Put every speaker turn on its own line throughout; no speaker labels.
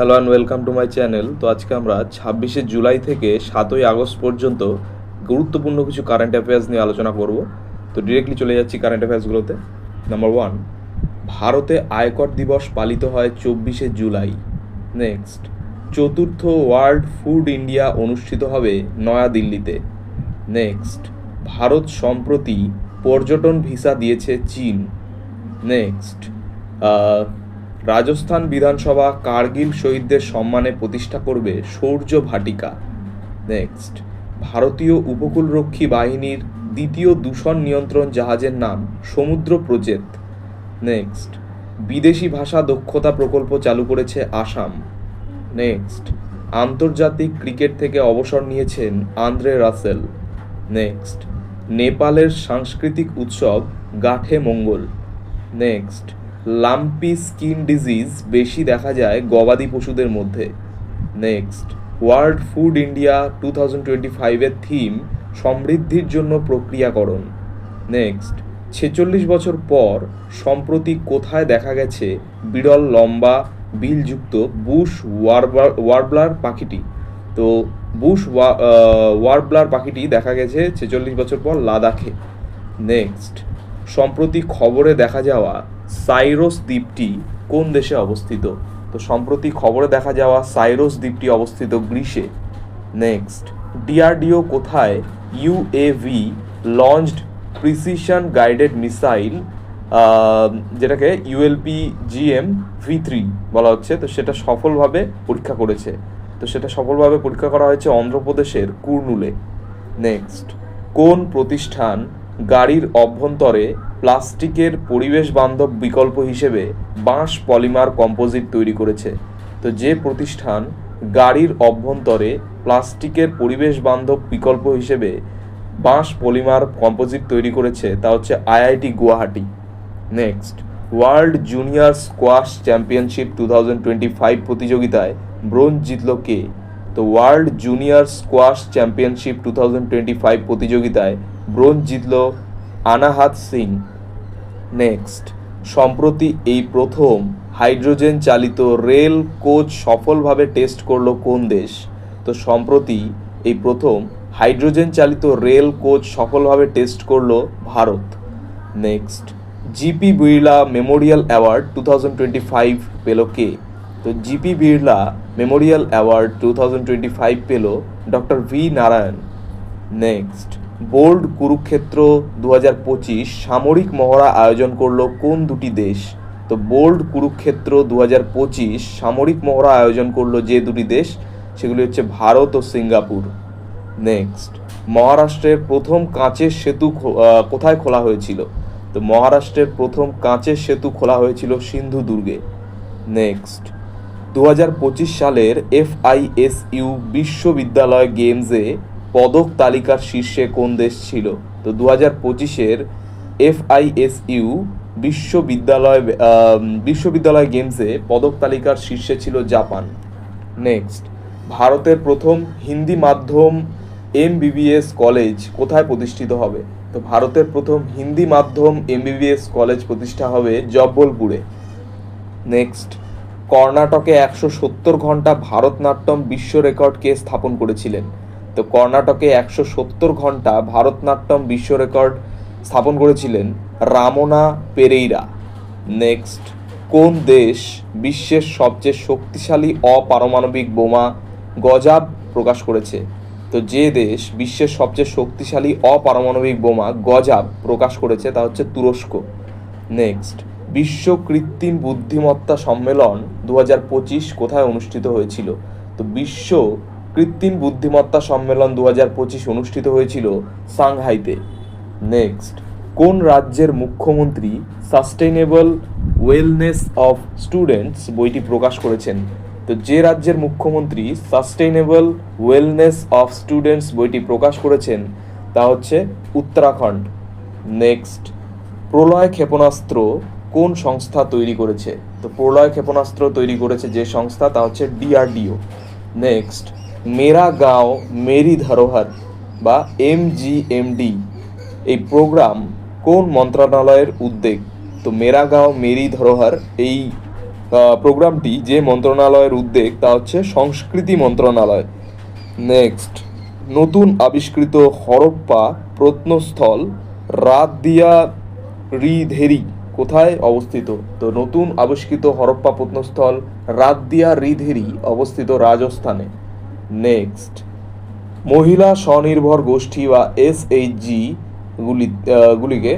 Hello and welcome to my channel তো আজকে আমরা ছাব্বিশে জুলাই থেকে সাতই আগস্ট পর্যন্ত গুরুত্বপূর্ণ কিছু কারেন্ট অ্যাফেয়ার্স নিয়ে আলোচনা করব। তো ডিরেক্টলি চলে যাচ্ছি কারেন্ট অ্যাফেয়ার্সগুলোতে নাম্বার ওয়ান ভারতে আয়কর দিবস পালিত হয় চব্বিশে জুলাই। নেক্সট চতুর্থ ওয়ার্ল্ড ফুড ইন্ডিয়া অনুষ্ঠিত হবে নয়াদিল্লিতে। নেক্সট ভারত সম্প্রতি পর্যটন ভিসা দিয়েছে চীন। নেক্সট রাজস্থান বিধানসভা কার্গিল শহীদদের সম্মানে প্রতিষ্ঠা করবে শৌর্য ভাটিকা। নেক্সট, ভারতীয় উপকূলরক্ষী বাহিনীর দ্বিতীয় দূষণ নিয়ন্ত্রণ জাহাজের নাম সমুদ্র প্রজেক্ট নেক্সট, বিদেশি ভাষা দক্ষতা প্রকল্প চালু করেছে আসাম। নেক্সট, আন্তর্জাতিক ক্রিকেট থেকে অবসর নিয়েছেন আন্দ্রে রাসেল। নেক্সট, নেপালের সাংস্কৃতিক উৎসব Gathe Mangal. Next lumpy skin disease বেশি দেখা যায় গবাদি পশুদের মধ্যে। Next world food India two thousand twenty ফাইভের থিম সমৃদ্ধির জন্য প্রক্রিয়াকরণ। নেক্সট ছেচল্লিশ বছর পর সম্প্রতি কোথায় দেখা গেছে বিরল লম্বা বিলযুক্ত বুশ ওয়ারবার ওয়ারবলার পাখিটি? তো বুশ ওয়া- আহ, পাখিটি দেখা গেছে ছেচল্লিশ বছর পর লাদাখে। নেক্সট সম্প্রতি খবরে দেখা যাওয়া সাইরোস দ্বীপটি কোন দেশে অবস্থিত? তো সম্প্রতি খবরে দেখা যাওয়া সাইরোস দ্বীপটি অবস্থিত গ্রিসে। নেক্সট ডিআরডিও কোথায় UAV launched precision guided missile যেটাকে ইউএলপি জিএম ভি থ্রি বলা হচ্ছে। তো সেটা সফলভাবে পরীক্ষা করেছে। তো সেটা সফলভাবে পরীক্ষা করা হয়েছে অন্ধ্রপ্রদেশের কুর্নুলে। নেক্সট কোন প্রতিষ্ঠান গাড়ির অভ্যন্তরে প্লাস্টিকের পরিবেশ বান্ধব বিকল্প হিসেবে বাঁশ পলিমার কম্পোজিট তৈরি করেছে। তো যে প্রতিষ্ঠান গাড়ির অভ্যন্তরে প্লাস্টিকের পরিবেশ বান্ধব বিকল্প হিসেবে বাঁশ পলিমার কম্পোজিট তৈরি করেছে, তা হচ্ছে IIT Guwahati. Next, world junior squash championship two thousand twenty five প্রতিযোগিতায় ব্রোঞ্জ জিতল কে? তো world junior squash championship two thousand twenty five প্রতিযোগিতায় ব্রোঞ্জ জিতল আনাহাত সিং। নেক্সট। সম্প্রতি এই প্রথম হাইড্রোজেন চালিত রেল কোচ সফলভাবে টেস্ট করল কোন দেশ? তো সম্প্রতি এই প্রথম হাইড্রোজেন চালিত রেল কোচ সফলভাবে টেস্ট করল Bharat. Next, GP Birla memorial award two thousand twenty five পেল কে? তো GP Birla memorial award two thousand twenty five পেল doctor V Narayan. Next bold Kurukshetra দু হাজার পঁচিশ সামরিক মহড়া আয়োজন করল কোন দুটি দেশ? তো বোল্ড কুরুক্ষেত্র দু হাজার পঁচিশ সামরিক মহড়া আয়োজন করল যে দুটি দেশ, সেগুলি হচ্ছে ভারত ও সিঙ্গাপুর। নেক্সট, মহারাষ্ট্রের প্রথম কাঁচের সেতু কোথায় খোলা হয়েছিল? তো মহারাষ্ট্রের প্রথম কাঁচের সেতু খোলা হয়েছিল সিন্ধু দুর্গে নেক্সট দু হাজার পঁচিশ সালের এফআইএসইউ বিশ্ববিদ্যালয় গেমসে পদক তালিকার শীর্ষে কোন দেশ ছিল? তো দু হাজার পঁচিশের এফআইএসইউ বিশ্ববিদ্যালয় বিশ্ববিদ্যালয় গেমসে পদক তালিকার শীর্ষে ছিল জাপান। নেক্সট, ভারতের প্রথম হিন্দি মাধ্যম এমবিবিএস কলেজ কোথায় প্রতিষ্ঠিত হবে? তো ভারতের প্রথম হিন্দি মাধ্যম এমবিবিএস কলেজ প্রতিষ্ঠা হবে জব্বলপুরে। নেক্সট, কর্ণাটকে একশো সত্তর ঘণ্টা ভারতনাট্যম বিশ্ব রেকর্ডকে স্থাপন করেছিলেন। তো কর্ণাটকে একশো সত্তর ঘণ্টা ভারতনাট্যম বিশ্ব রেকর্ড স্থাপন করেছিলেন রামনা পেরেইরা। নেক্সট, কোন দেশ বিশ্বের সবচেয়ে শক্তিশালী অপারমাণবিক বোমা গজাব প্রকাশ করেছে? তো যে দেশ বিশ্বের সবচেয়ে শক্তিশালী অপারমাণবিক বোমা গজাব প্রকাশ করেছে তা হচ্ছে তুরস্ক। নেক্সট, বিশ্ব কৃত্রিম বুদ্ধিমত্তা সম্মেলন দু কোথায় অনুষ্ঠিত হয়েছিল? তো বিশ্ব কৃত্রিম বুদ্ধিমত্তা সম্মেলন দু হাজার পঁচিশ অনুষ্ঠিত হয়েছিল সাংহাইতে। নেক্সট কোন রাজ্যের মুখ্যমন্ত্রী সাস্টেইনেবল ওয়েলনেস অফ স্টুডেন্টস বইটি প্রকাশ করেছেন? তো যে রাজ্যের মুখ্যমন্ত্রী সাস্টেইনেবল ওয়েলনেস অফ স্টুডেন্টস বইটি প্রকাশ করেছেন, তা হচ্ছে উত্তরাখণ্ড। নেক্সট প্রলয় ক্ষেপণাস্ত্র কোন সংস্থা তৈরি করেছে? তো প্রলয় ক্ষেপণাস্ত্র তৈরি করেছে যে সংস্থা, তা হচ্ছে ডিআরডিও নেক্সট মেরা গাঁও, মেরি ধরোহর বা এমজিএমডি এই প্রোগ্রাম কোন মন্ত্রণালয়ের উদ্যোগ? তো মেরা গাঁও, মেরি ধরোহর এই প্রোগ্রামটি যে মন্ত্রণালয়ের উদ্যোগ তা হচ্ছে সংস্কৃতি মন্ত্রণালয়। নেক্সট, নতুন আবিষ্কৃত হরপ্পা প্রত্নস্থল রাত দিয়া রিধেরি কোথায় অবস্থিত? তো নতুন আবিষ্কৃত হরপ্পা প্রত্নস্থল রাতদিয়া রিধেরি অবস্থিত রাজস্থানে। নেক্সট। মহিলা স্বনির্ভর গোষ্ঠী বা এসএইচজি গুলি গুলিকে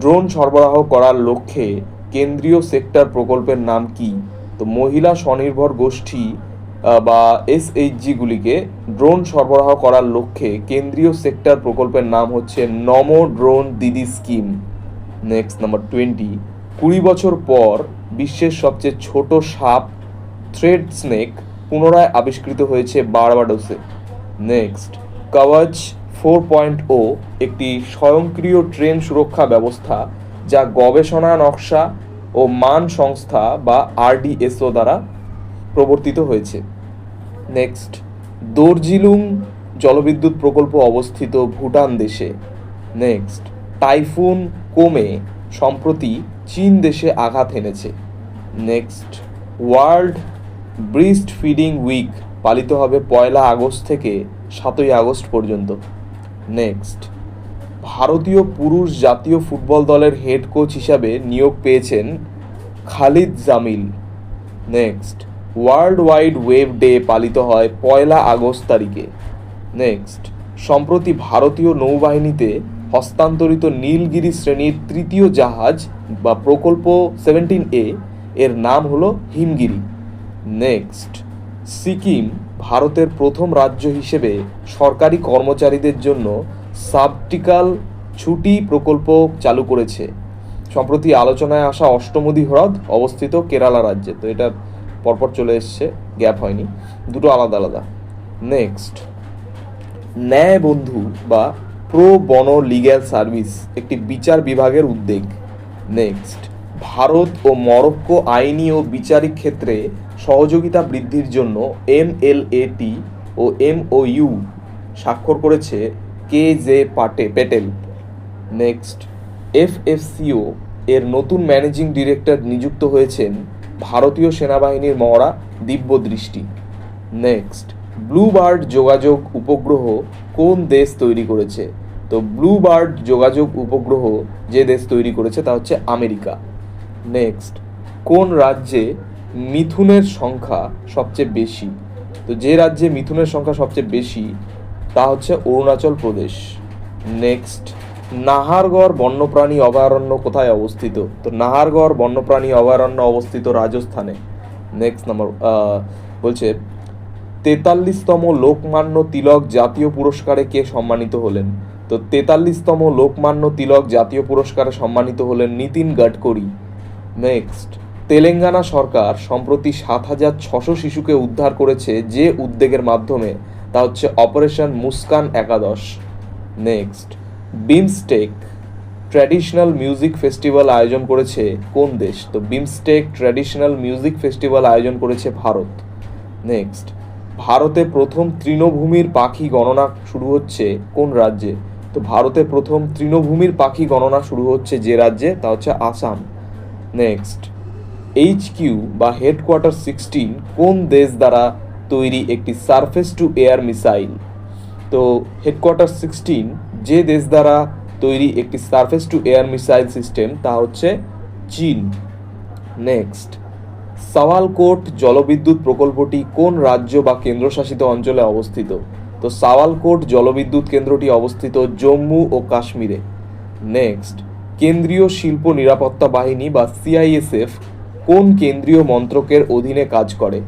ড্রোন সরবরাহ করার লক্ষ্যে কেন্দ্রীয় সেক্টর প্রকল্পের নাম কি? তো মহিলা স্বনির্ভর গোষ্ঠী বা এসএইচজি গুলিকে ড্রোন সরবরাহ করার লক্ষ্যে কেন্দ্রীয় সেক্টর প্রকল্পের নাম হচ্ছে নমো ড্রোন দিদি স্কিম। Next, number twenty. কুড়ি বছর পর বিশ্বের সবচেয়ে ছোট সাপ, থ্রেড স্নেক পুনরায় আবিষ্কৃত হয়েছে বারবাডোসে। নেক্সট কাওয়াচ ফোর পয়েন্ট ও একটি স্বয়ংক্রিয় ট্রেন সুরক্ষা ব্যবস্থা যা গবেষণা নকশা ও মান সংস্থা বা আরডিএসও দ্বারা প্রবর্তিত হয়েছে। নেক্সট দর্জিলুং জলবিদ্যুৎ প্রকল্প অবস্থিত ভুটান দেশে। নেক্সট টাইফুন কোমে সম্প্রতি চীন দেশে আঘাত এনেছে। Next world breast feeding week পালিত হবে পয়লা আগস্ট থেকে সাতই আগস্ট পর্যন্ত। নেক্সট। ভারতীয় পুরুষ জাতীয় ফুটবল দলের হেড কোচ হিসাবে নিয়োগ পেয়েছেন Khalid Jamil. Next. World wide web day পালিত হয় পয়লা আগস্ট তারিখে। নেক্সট। সম্প্রতি ভারতীয় নৌবাহিনীতে হস্তান্তরিত নীলগিরি শ্রেণির তৃতীয় জাহাজ বা প্রকল্প সেভেন্টিন এ এর নাম হলো হিমগিরি। নেক্সট। সিকিম ভারতের প্রথম রাজ্য হিসেবে সরকারি কর্মচারীদের জন্য সাবটিকাল ছুটি প্রকল্প চালু করেছে। সম্প্রতি আলোচনায় আসা অষ্টমদী হ্রদ অবস্থিত কেরালা রাজ্যে। তো এটা পরপর চলে এসছে, গ্যাপ হয়নি। দুটো আলাদা আলাদা। নেক্সট। ন্যায় বন্ধু বা প্রো বন লিগ্যাল সার্ভিস একটি বিচার বিভাগের উদ্যোগ। নেক্সট। ভারত ও মরক্কো আইনি ও বিচারিক ক্ষেত্রে সহযোগিতা বৃদ্ধির জন্য এমএলএটি ও এমওইউ স্বাক্ষর করেছে কে জে পাটে, পেটেল। নেক্সট এফএফসিও এর নতুন ম্যানেজিং ডিরেক্টর নিযুক্ত হয়েছেন ভারতীয় সেনাবাহিনীর মহড়া দিব্য দৃষ্টি নেক্সট, ব্লুবার্ড যোগাযোগ উপগ্রহ কোন দেশ তৈরি করেছে? তো ব্লুবার্ড যোগাযোগ উপগ্রহ যে দেশ তৈরি করেছে তা হচ্ছে আমেরিকা। নেক্সট, কোন রাজ্যে মিথুনের সংখ্যা সবচেয়ে বেশি। তো যে রাজ্যে মিথুনের সংখ্যা সবচেয়ে বেশি, তা হচ্ছে অরুণাচল প্রদেশ। নেক্সট নাহারগড় বন্যপ্রাণী অভয়ারণ্য কোথায় অবস্থিত? তো নাহারগড় বন্যপ্রাণী অভয়ারণ্য অবস্থিত রাজস্থানে। নেক্সট নাম্বার বলছে, তেতাল্লিশতম লোকমান্য তিলক জাতীয় পুরস্কারে কে সম্মানিত হলেন? তো তেতাল্লিশতম লোকমান্য তিলক জাতীয় পুরস্কারে সম্মানিত হলেন নীতিন গাডকরি নেক্সট তেলেঙ্গানা সরকার সম্প্রতি সাত হাজার ছশো শিশুকে উদ্ধার করেছে যে উদ্যোগের মাধ্যমে। তা হচ্ছে অপারেশন মুস্কান একাদশ। Next. BIMSTEC traditional music festival আয়োজন করেছে কোন দেশ? তো বিমস্টেক ট্র্যাডিশনাল মিউজিক ফেস্টিভ্যাল আয়োজন করেছে ভারত। নেক্সট। ভারতে প্রথম তৃণভূমির পাখি গণনা শুরু হচ্ছে কোন রাজ্যে? তো ভারতে প্রথম তৃণভূমির পাখি গণনা শুরু হচ্ছে যে রাজ্যে? তা হচ্ছে আসাম। নেক্সট। এইচ কিউ বা হেডকোয়ার্টার সিক্সটিন কোন দেশ দ্বারা তৈরি একটি সারফেস টু এয়ার মিসাইল তো হেডকোয়ার্টার সিক্সটিন যে দেশ দ্বারা তৈরি একটি surface to air missile system তা হচ্ছে চীন। নেক্সট সাওয়ালকোট জলবিদ্যুৎ প্রকল্পটি কোন রাজ্য বা কেন্দ্রশাসিত অঞ্চলে অবস্থিত? তো সাওয়ালকোট জলবিদ্যুৎ কেন্দ্রটি অবস্থিত জম্মু ও কাশ্মীরে। নেক্সট কেন্দ্রীয় শিল্প নিরাপত্তা বাহিনী বা সিআইএসএফ কোন কেন্দ্রীয় মন্ত্রকের অধীনে কাজ করে?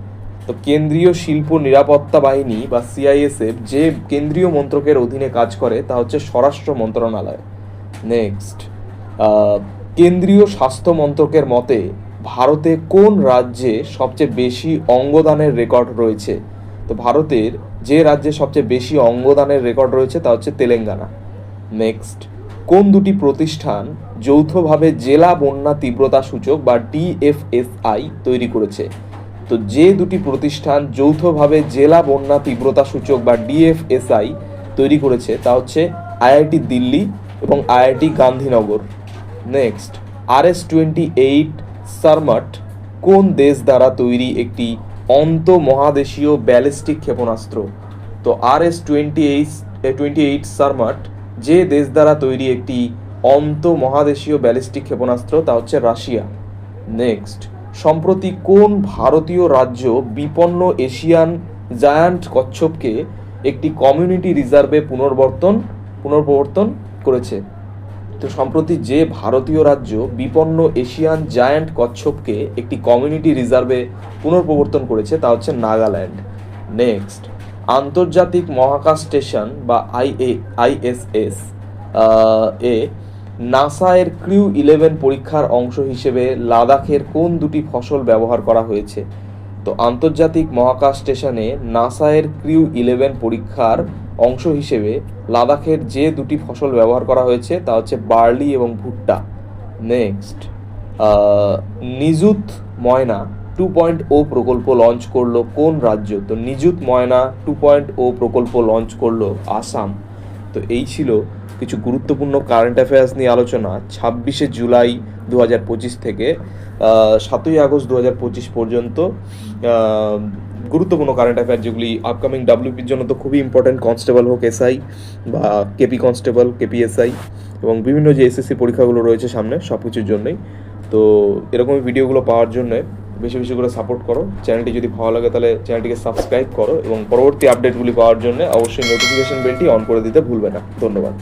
তো কেন্দ্রীয় শিল্প নিরাপত্তা বাহিনী বা সিআইএসএফ যে কেন্দ্রীয় মন্ত্রকের অধীনে কাজ করে, তা হচ্ছে স্বরাষ্ট্র মন্ত্রণালয়। নেক্সট কেন্দ্রীয় স্বাস্থ্য মন্ত্রকের মতে, ভারতে কোন রাজ্যে সবচেয়ে বেশি অঙ্গদানের রেকর্ড রয়েছে? তো ভারতের যে রাজ্যে সবচেয়ে বেশি অঙ্গদানের রেকর্ড রয়েছে, তা হচ্ছে তেলেঙ্গানা। নেক্সট কোন দুটি প্রতিষ্ঠান যৌথভাবে জেলা বন্যা তীব্রতা সূচক বা ডিএফএসআই তৈরি করেছে। তো যে দুটি প্রতিষ্ঠান যৌথভাবে জেলা বন্যা তীব্রতা সূচক বা ডিএফএসআই তৈরি করেছে তা হচ্ছে আইআইটি দিল্লি এবং IIT Gandhinagar. Next, R S twenty eight Sarmat কোন দেশ দ্বারা তৈরি একটি অন্ত মহাদেশীয় ব্যালিস্টিক ক্ষেপণাস্ত্র? তো R S twenty eight twenty eight Sarmat যে দেশ দ্বারা তৈরি একটি অন্ত মহাদেশীয় ব্যালিস্টিক ক্ষেপণাস্ত্র, তা হচ্ছে রাশিয়া। নেক্সট সম্প্রতি কোন ভারতীয় রাজ্য বিপন্ন এশিয়ান জায়ান্ট কচ্ছপকে একটি কমিউনিটি রিজার্ভে পুনর্বর্তন, পুনর্প্রবর্তন করেছে? তো সম্প্রতি যে ভারতীয় রাজ্য বিপন্ন এশিয়ান জায়ান্ট কচ্ছপকে একটি কমিউনিটি রিজার্ভে পুনর্প্রবর্তন করেছে, তা হচ্ছে নাগাল্যান্ড। নেক্সট আন্তর্জাতিক মহাকাশ স্টেশন বা আইএ আইএসএস এ নাসা এর ক্রিউ ইলেভেন পরীক্ষার অংশ হিসেবে লাদাখের কোন দুটি ফসল ব্যবহার করা হয়েছে? তো আন্তর্জাতিক মহাকাশ স্টেশনে নাসা এর ক্রিউ ইলেভেন পরীক্ষার অংশ হিসেবে লাদাখের যে দুটি ফসল ব্যবহার করা হয়েছে তা হচ্ছে বার্লি এবং ভুট্টা। নেক্সট নিযুত ময়না টু পয়েন্ট ও প্রকল্প লঞ্চ করল কোন রাজ্য? তো নিযুত ময়না টু পয়েন্ট ও প্রকল্প লঞ্চ করল আসাম। তো এই ছিল কিছু গুরুত্বপূর্ণ কারেন্ট অ্যাফেয়ার্স নিয়ে আলোচনা ছাব্বিশে জুলাই দু হাজার পঁচিশ থেকে সাতই আগস্ট দু হাজার পঁচিশ পর্যন্ত। গুরুত্বপূর্ণ কারেন্ট অ্যাফেয়ার যেগুলি আপকামিং ডাব্লিউপির জন্য তো খুবই ইম্পর্টেন্ট কনস্টেবল হোক এসআই বা কেপি কনস্টেবল কেপিএসআই এবং বিভিন্ন যে এসএসসি পরীক্ষাগুলো রয়েছে সামনে সব কিছুর জন্যই। তো এরকমই ভিডিওগুলো পাওয়ার জন্য বেশি বেশি করে সাপোর্ট করো। চ্যানেলটি যদি ভালো লাগে তাহলে চ্যানেলটিকে সাবস্ক্রাইব করো এবং পরবর্তী আপডেটগুলি পাওয়ার জন্য অবশ্যই নোটিফিকেশন বেলটি অন করে দিতে ভুলবে না। ধন্যবাদ।